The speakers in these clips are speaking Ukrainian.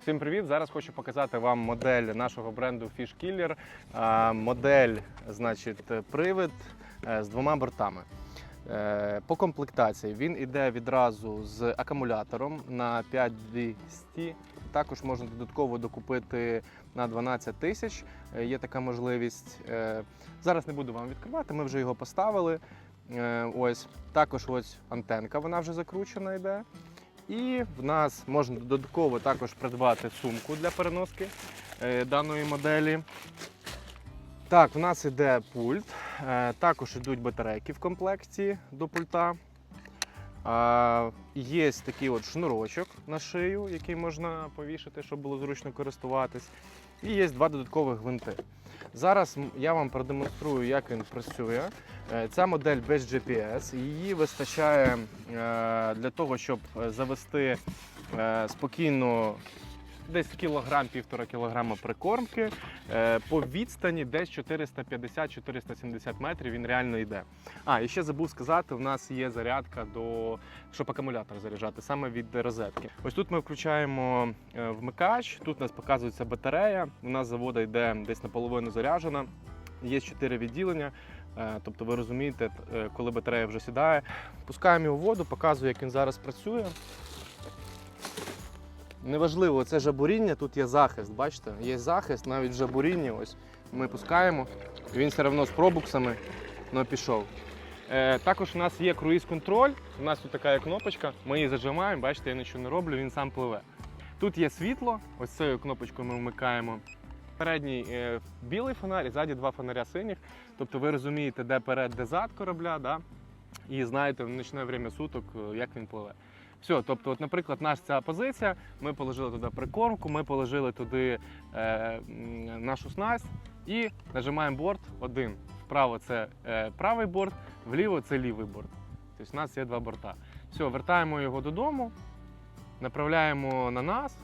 Всім привіт! Зараз хочу показати вам модель нашого бренду Fish Killer. Модель, значить, привид е, з двома бортами. Е, По комплектації він іде відразу з акумулятором на 5200. Також можна додатково докупити на 12 тисяч. Е, Є така можливість. Зараз не буду вам відкривати, ми вже його поставили. Ось також ось антенка, вона вже закручена йде. І в нас можна додатково також придбати сумку для переноски е, даної моделі. Так, в нас іде пульт, е, також йдуть батарейки в комплекті до пульта. А, Є такий от шнурочок на шию, який можна повішати, щоб було зручно користуватись. І є два додаткових гвинти. Зараз я вам продемонструю, як він працює. Е, Ця модель без GPS. Її вистачає е, для того, щоб е, завести спокійно десь кілограм, півтора кілограма прикормки. Е, По відстані десь 450-470 метрів він реально йде. А, і ще забув сказати, у нас є зарядка до щоб акумулятор заряджати саме від розетки. Ось тут ми включаємо е, вмикач. Тут у нас показується батарея. У нас завода йде десь наполовину заряджена. Є чотири відділення. Е, Тобто ви розумієте, коли батарея вже сідає. Пускаємо його в воду, показую, як він зараз працює. Неважливо, це жабуріння, тут є захист, бачите? Є захист, навіть в жабурінні. Ось ми пускаємо, він все одно з пробуксами ну, пішов. Е, також у нас є круїз-контроль. У нас тут така є кнопочка, ми її зажимаємо, бачите, я нічого не роблю, він сам пливе. Тут є світло, ось цією кнопочкою ми вмикаємо. Передній е, білий фонарь і ззаді два фонаря синіх. Тобто ви розумієте, де перед, де зад корабля, да? і знаєте в нічне время суток, е, як він пливе. Все, тобто, от, наприклад, наша ця позиція, ми положили туди прикормку, ми положили туди е, нашу снасть і нажимаємо борт один. Вправо це е, правий борт, вліво це лівий борт. Тобто у нас є два борта. Все, вертаємо його додому, направляємо на нас,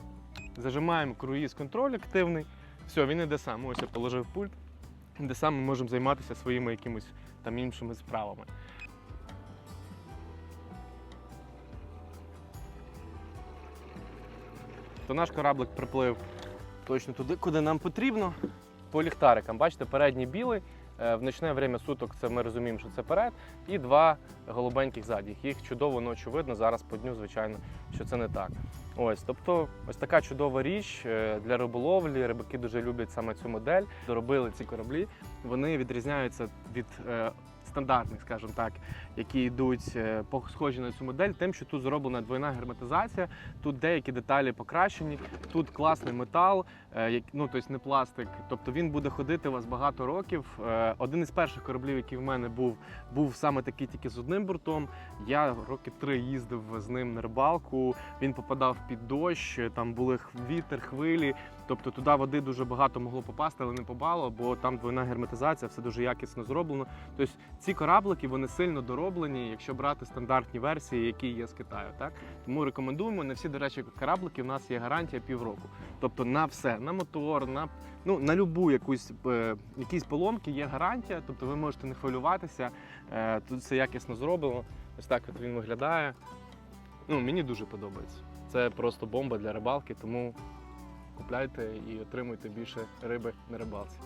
зажимаємо круїз-контроль активний. Все, він іде сам. Ось я положив пульт, де сам ми можемо займатися своїми якимись там іншими справами. То наш кораблик приплив точно туди, куди нам потрібно. По ліхтарикам, бачите, передній білий. е, В ночне время суток це ми розуміємо, що це перед, і два голубеньких задніх. Їх чудово ночі видно. Зараз по дню, звичайно, що це не так. Ось, тобто, ось така чудова річ е, для риболовлі. Рибаки дуже люблять саме цю модель. Доробили ці кораблі. Вони відрізняються від е, стандартних, скажімо так, які йдуть е, схожі на цю модель, тим, що тут зроблена двойна герметизація, тут деякі деталі покращені, тут класний метал, е, ну тобто не пластик. Тобто він буде ходити у вас багато років. Е, Один із перших кораблів, який в мене був, був саме такий тільки з одним бортом. Я роки три їздив з ним на рибалку. Він попадав під дощ, там були вітер, хвилі. Тобто туди води дуже багато могло попасти, але не попало, бо там двойна герметизація, все дуже якісно зроблено. Тобто ці кораблики вони сильно дороблені, якщо брати стандартні версії, які є з Китаю. Так тому рекомендуємо. На всі, до речі, кораблики в нас є гарантія півроку. Тобто на все, на мотор, на ну на любу якусь е, якісь поломки є гарантія. Тобто ви можете не хвилюватися. Е, тут все якісно зроблено. Ось так от він виглядає. Ну мені дуже подобається. Це просто бомба для рибалки, тому купляйте і отримуйте більше риби на рибалці.